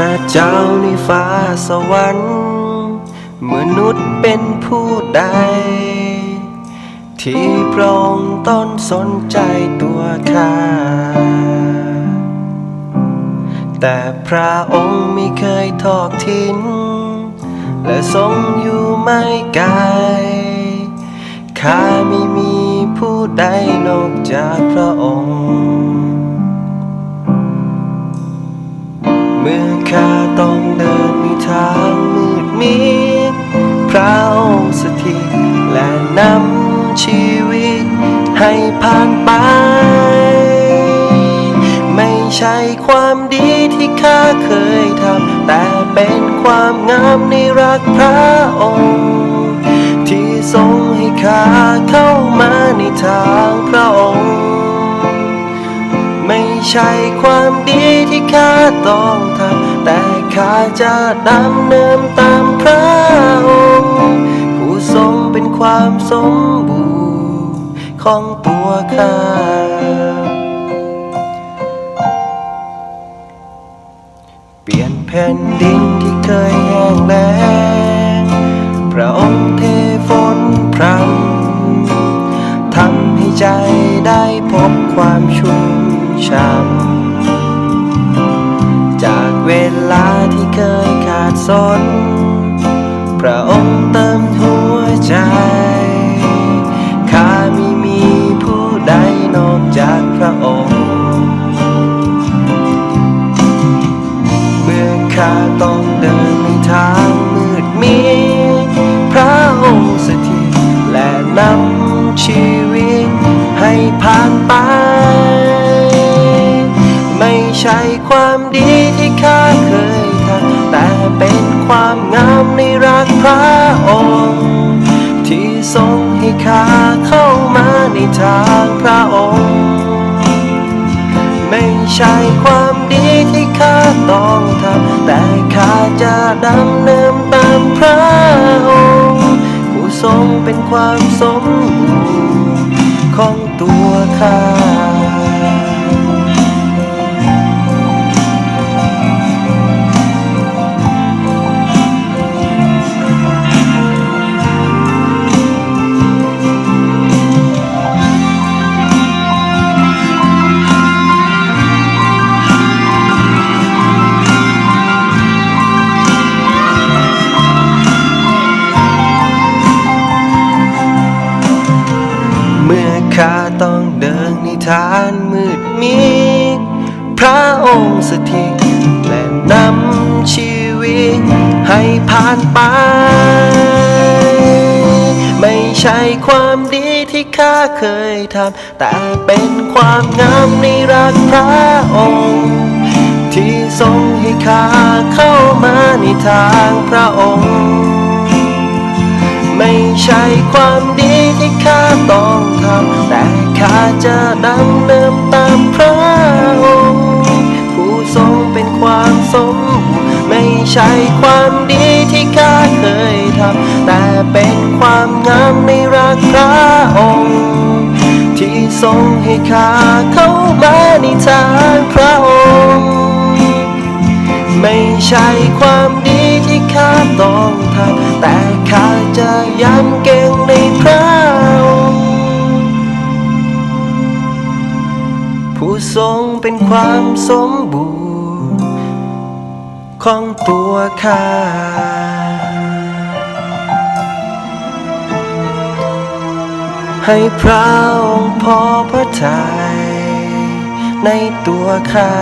พระเจ้าในฟ้าสวรรค์มนุษย์เป็นผู้ใด ที่พระองค์ต้นสนใจตัวข้าแต่พระองค์ไม่เคยทอดทิ้งและทรงอยู่ไม่ไกลข้าไม่มีผู้ใดนอกจากพระองค์ ข้าต้องเดินในทางมืดมิดพระองค์สถิตและนำชีวิตให้ผ่านไป ไม่ใช่ความดีที่ข้าเคยทำ แต่เป็นความงามในรักพระองค์ ที่ทรงให้ข้าเข้ามาในทางพระองค์ไม่ใช่ความดีที่ข้าต้องทำ ข้าจะดำเนินตามพระองค์ผู้ทรงเป็นความสมบูรณ์ของตัวข้าเปลี่ยนแผ่นดินที่เคยแห้งแล้งพระองค์เทฝนำชีวิตให้ผ่านไป ไม่ใช่ความดีที่ข้าเคยทำแต่เป็นความงามในรักพระองค์ ที่ทรงให้ข้าเข้ามาในทางพระองค์ ไม่ใช่ความดีที่ข้าต้องทำแต่ข้าจะดำเนินตามพระองค์ ทรงเป็นความสมบูรณ์ของตัวข้า ดินมืดมิดพระองค์สถิตและนำชีวิตให้ผ่านไป ไม่ใช่ความดีที่ข้าเคยทำ แต่เป็นความงามในรักพระองค์ ที่ทรงให้ข้าเข้ามาในทางพระองค์ ไม่ใช่ความดีที่ข้าต้องทำ แต่ข้าจะดำเนินตามพระองค์ ผู้ทรงเป็นความสมบูรณ์ไม่ใช่ความดีที่ข้าเคยทำ แต่เป็นความงามในรักพระองค์ ที่ทรงให้ข้าเข้ามาในทางพระองค์ ไม่ใช่ความดีที่ข้าต้อง ทำแต่ข้าจะย้ำเก่งในพระองค์ผู้ทรงเป็นความสมบูรณ์ของตัวข้าให้พระองค์พอพระทัยในตัวข้า